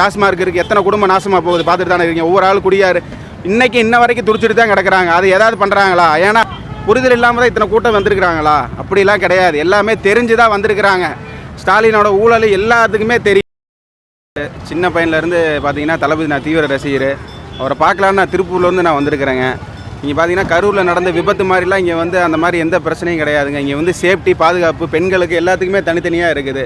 டாஸ்மார்க் இருக்குது எத்தனை குடும்பம் நாசமாக போகுது பார்த்துட்டு தானே இருக்கீங்க. ஒவ்வொரு ஆள் குடியார். இன்றைக்கி இன்ன வரைக்கும் துடிச்சிட்டு தான் கிடக்குறாங்க. அது ஏதாவது பண்ணுறாங்களா ஏன்னா புரிதல் இல்லாமல் தான் இத்தனை கூட்டம் வந்திருக்கிறாங்களா? அப்படிலாம் கிடையாது. எல்லாமே தெரிஞ்சு தான் வந்திருக்கிறாங்க. ஸ்டாலினோட ஊழல் எல்லாத்துக்குமே தெரியும் சின்ன பையன்லேருந்து பார்த்தீங்கன்னா தளபதி நான் தீவிர ரசிகர். அவரை பார்க்கலான்னு நான் திருப்பூர்லேருந்து நான் வந்திருக்கிறேங்க. இங்கே பார்த்தீங்கன்னா கரூரில் நடந்த விபத்து மாதிரிலாம் இங்கே வந்து அந்த மாதிரி எந்த பிரச்சனையும் கிடையாதுங்க. இங்கே வந்து சேஃப்டி பாதுகாப்பு பெண்களுக்கு எல்லாத்துக்குமே தனித்தனியாக இருக்குது.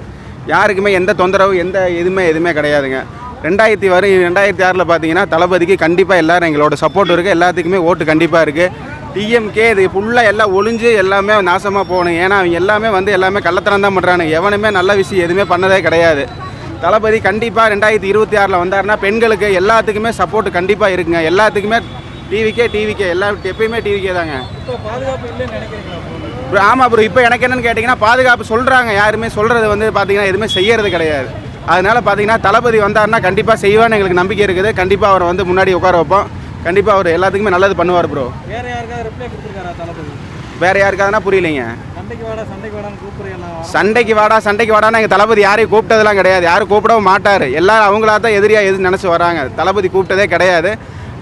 யாருக்குமே எந்த தொந்தரவு எந்த எதுவுமே எதுவுமே கிடையாதுங்க. ரெண்டாயிரத்தி வரை ரெண்டாயிரத்தி ஆறில் பார்த்தீங்கன்னா தளபதிக்கு கண்டிப்பாக எல்லாரும் எங்களோட சப்போர்ட் இருக்குது எல்லாத்துக்குமே ஓட்டு கண்டிப்பாக இருக்குது டிஎம்கே இது ஃபுல்லாக எல்லாம் ஒளிஞ்சு எல்லாமே நாசமாக போகணும். ஏன்னா அவங்க எல்லாமே வந்து எல்லாமே கள்ளத்தனம் தான் பண்ணுறானுங்க எவனுமே நல்ல விஷயம் எதுவுமே பண்ணதே கிடையாது. தளபதி கண்டிப்பாக ரெண்டாயிரத்தி இருபத்தி ஆறில் வந்தாருன்னா பெண்களுக்கு எல்லாத்துக்குமே சப்போர்ட் கண்டிப்பாக இருக்குங்க. எல்லாத்துக்குமே டிவிக்கே டிவிக்கே எல்லா எப்பயுமே டிவிக்கே தாங்க. ஆமாம் ப்ரோ இப்போ எனக்கு என்னன்னு கேட்டிங்கன்னா பாதுகாப்பு சொல்கிறாங்க யாருமே சொல்கிறது வந்து பார்த்தீங்கன்னா எதுவுமே செய்யறது கிடையாது. அதனால பார்த்தீங்கன்னா தளபதி வந்தாருன்னா கண்டிப்பாக செய்வான்னு எங்களுக்கு நம்பிக்கை இருக்குது. கண்டிப்பாக அவரை வந்து முன்னாடி உட்கார வைப்போம். கண்டிப்பாக அவர் எல்லாத்துக்குமே நல்லது பண்ணுவார் ப்ரோ வேற யாருக்காவது ரிப்ளை கொடுத்துருக்காரா தளபதி? வேறு யாருக்காதுன்னா புரியலைங்க. சண்டைக்கு வாடா சண்டைக்கு வாடான்னு கூப்பிடுறேன் சண்டைக்கு வாடா சண்டைக்கு வாடான்னு எங்கள் தளபதி யாரையும் கூப்பிட்டதெல்லாம் கிடையாது. யாரும் கூப்பிடவும் மாட்டார். எல்லாரும் அவங்களா தான் எதிரியாக எது நினச்சி வராங்க. தளபதி கூப்பிட்டதே கிடையாது.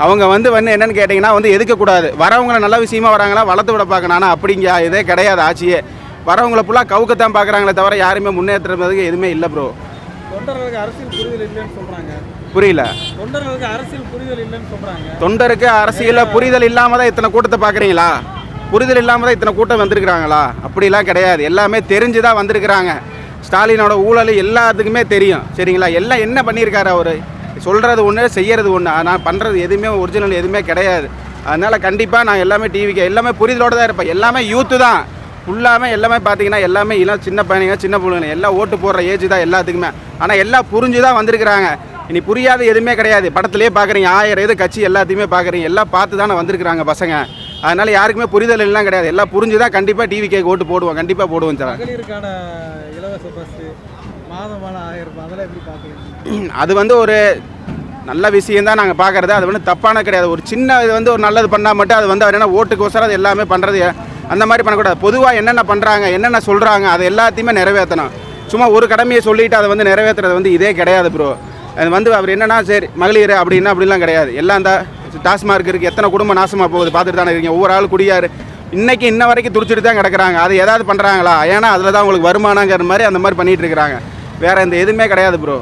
அவங்க வந்து வந்து என்னன்னு கேட்டிங்கன்னா வந்து எதுக்கக்கூடாது வரவங்கள நல்ல விஷயமா வராங்களா வளர்த்து விட பார்க்கணும். ஆனால் அப்படிங்க இதே கிடையாது ஆட்சியே. வரவங்கள ஃபுல்லாக கவுக்கத்தான் பார்க்குறாங்களே தவிர யாருமே முன்னேற்றதுக்கு எதுவுமே இல்லை ப்ரோ தொண்டர்களுக்கு அரசியல் புரிதல் இல்லைன்னு சொல்றாங்க. புரியல. தொண்டர்களுக்கு அரசியல் புரிதல் இல்லைன்னு சொல்றாங்க. தொண்டருக்கு அரசியலில் புரிதல் இல்லாமல் தான் இத்தனை கூட்டத்தை பார்க்குறீங்களா? புரிதல் இல்லாமல் தான் இத்தனை கூட்டம் வந்திருக்கிறாங்களா? அப்படிலாம் கிடையாது. எல்லாமே தெரிஞ்சு தான் வந்திருக்கிறாங்க. ஸ்டாலினோட ஊழல் எல்லாத்துக்குமே தெரியும். சரிங்களா? எல்லாம் என்ன பண்ணியிருக்காரு அவர்? சொல்கிறது ஒன்று செய்யறது ஒன்று ஆனால் பண்ணுறது எதுவுமே ஒரிஜினல் எதுவுமே கிடையாது. அதனால் கண்டிப்பாக நான் எல்லாமே டிவிக்கு எல்லாமே புரிதலோடு தான் இருப்பேன். எல்லாமே யூத்து தான். ஃபுல்லாமே எல்லாமே பார்த்தீங்கன்னா எல்லாமே இளம் சின்ன பையனுங்க சின்ன பிள்ளைங்க எல்லாம் ஓட்டு போடுற ஏஜ் தான் எல்லாத்துக்குமே. ஆனால் எல்லாம் புரிஞ்சு தான் வந்திருக்கிறாங்க. இனி புரியாத எதுவுமே கிடையாது. படத்துலேயே பார்க்குறீங்க. ஆயிரம் இது கட்சி எல்லாத்தையுமே பார்க்குறீங்க. எல்லாம் பார்த்து தானே வந்திருக்கிறாங்க பசங்க. அதனால யாருக்குமே புரிதல் எல்லாம் கிடையாது. எல்லாம் புரிஞ்சு தான் கண்டிப்பாக டிவி கேக்கு ஓட்டு போடுவோம். கண்டிப்பாக போடுவோம் சார். மகளிருக்கான இலவச பஸ் மாதமான ஆயிரம் ரூபாய். அதெல்லாம் எப்படி பார்க்குறீங்க? அது வந்து ஒரு நல்ல விஷயம் தான் நாங்கள் பார்க்குறது. அது வந்து தப்பான கிடையாது. ஒரு சின்ன இது வந்து ஒரு நல்லது பண்ணால் மட்டும் அது வந்து அவர் என்ன ஓட்டுக்கோசரம் அது எல்லாமே பண்ணுறது அந்த மாதிரி பண்ணக்கூடாது. பொதுவாக என்னென்ன பண்ணுறாங்க என்னென்ன சொல்கிறாங்க அது எல்லாத்தையுமே நிறைவேற்றணும். சும்மா ஒரு கடமையை சொல்லிட்டு அதை வந்து நிறைவேற்றுறது வந்து இதே கிடையாது ப்ரோ அது வந்து அவர் என்னன்னா சரி மகளிர் அப்படின்னா அப்படிலாம் கிடையாது. எல்லாம் இந்த டாஸ்மார்க் இருக்குது எத்தனை குடும்பம் நாசமாக போகுது பார்த்துட்டு தானே இருக்கீங்க. ஒவ்வொரு ஆள் குடியார். இன்றைக்கி இன்ன வரைக்கும் துடிச்சிட்டு தான் கிடக்குறாங்க. அது ஏதாவது பண்ணுறாங்களா ஏன்னா அதில் தான் உங்களுக்கு வருமானங்கிற மாதிரி அந்த மாதிரி பண்ணிகிட்டு இருக்கிறாங்க. வேறு எந்த எதுவுமே கிடையாது ப்ரோ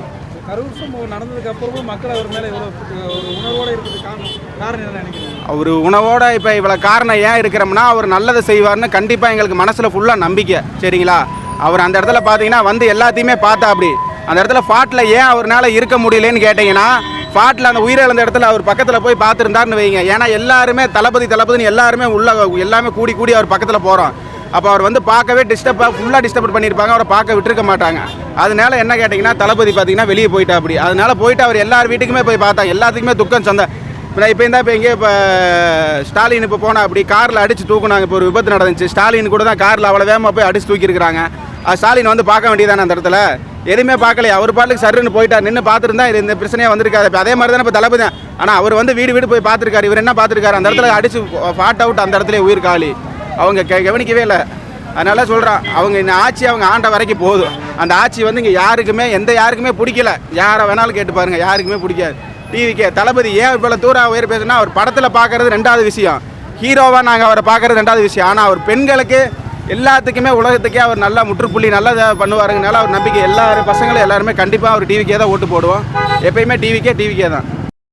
கரூர் சம்பவம் நடந்ததுக்கு அப்புறமும் மக்கள் அவர் மேலே இவ்வளோ ஒரு உணர்வோடு இருக்கிறது காரணம் காரணம் என்ன நினைக்கிறீங்க? அவர் உணவோட இப்போ இவ்வளோ காரணம் ஏன் இருக்கிறோம்னா அவர் நல்லதை செய்வார்னு கண்டிப்பாக எங்களுக்கு மனசில் ஃபுல்லாக நம்பிக்கை சரிங்களா? அவர் அந்த இடத்துல பார்த்தீங்கன்னா வந்து எல்லாத்தையுமே பார்த்தா அப்படி அந்த இடத்துல ஃபாட்டில் ஏன் அவர்னால இருக்க முடியலன்னு கேட்டிங்கன்னா ஃபாட்டில் அந்த உயிரிழந்த இடத்துல அவர் பக்கத்தில் போய் பார்த்துருந்தாருன்னு வைங்க. ஏன்னா எல்லாருமே தளபதி தளபதினு எல்லாருமே உள்ள எல்லாமே கூடி கூடி அவர் பக்கத்தில் போகிறோம் அப்போ அவர் வந்து பார்க்கவே டிஸ்டர்பாக ஃபுல்லாக டிஸ்டர்ப் பண்ணியிருப்பாங்க அவரை பார்க்க விட்டுருக்க மாட்டாங்க. அதனால என்ன கேட்டிங்கன்னா தளபதி பார்த்தீங்கன்னா வெளியே போயிட்டா அப்படி. அதனால போயிட்டு அவர் எல்லார் வீட்டுக்குமே போய் பார்த்தா எல்லாத்துக்குமே துக்கம் சந்தை இப்போ இப்போ இருந்தால் இப்போ எங்கேயோ இப்போ ஸ்டாலின் இப்போ போனால் அப்படி காரில் அடித்து தூக்குனாங்க. இப்போ ஒரு விபத்து நடந்துச்சு. ஸ்டாலின் கூட தான் காரில் அவ்வளோ வேகமாக போய் அடித்து தூக்கியிருக்கிறாங்க. அது ஸ்டாலின் வந்து பார்க்க வேண்டியதானே அந்த இடத்துல? எதுவுமே பார்க்கலையே. அவர் பாட்டுக்கு சருன்னு போயிட்டார். நின்று பார்த்துருந்தா இது இந்த பிரச்சனையாக வந்திருக்காது. இப்போ அதே மாதிரி தானே இப்போ தளபதி ஆனால் அவர் வந்து வீடு வீடு போய் பார்த்துருக்காரு. இவர் என்ன பார்த்துருக்காரு? அந்த இடத்துல அடிச்சு ஃபாட் அவுட் அந்த இடத்துல உயிர் காலி. அவங்க கவனிக்கவே இல்லை. அதனால சொல்கிறான் அவங்க இந்த ஆட்சி அவங்க ஆண்ட வரைக்கும் போதும். அந்த ஆட்சி வந்து இங்கே யாருக்குமே எந்த யாருக்குமே பிடிக்கல. யாரை வேணாலும் கேட்டு பாருங்கள் யாருக்குமே பிடிக்காது. டிவிக்கே தளபதி ஏன் இவ்வளோ தூரம் உயர் பேசுனா அவர் படத்தில் பார்க்குறது ரெண்டாவது விஷயம். ஹீரோவாக நாங்கள் அவரை பார்க்குறது ரெண்டாவது விஷயம். ஆனால் அவர் பெண்களுக்கு எல்லாத்துக்குமே உலகத்துக்கே அவர் நல்லா முற்றுப்புள்ளி நல்லா பண்ணுவாருங்கனால அவர் நம்பிக்கை எல்லா பசங்களும் எல்லாருமே கண்டிப்பாக அவர் டிவிக்கே தான் ஓட்டு போடுவோம். எப்பயுமே டிவிக்கே டிவிக்கே தான்.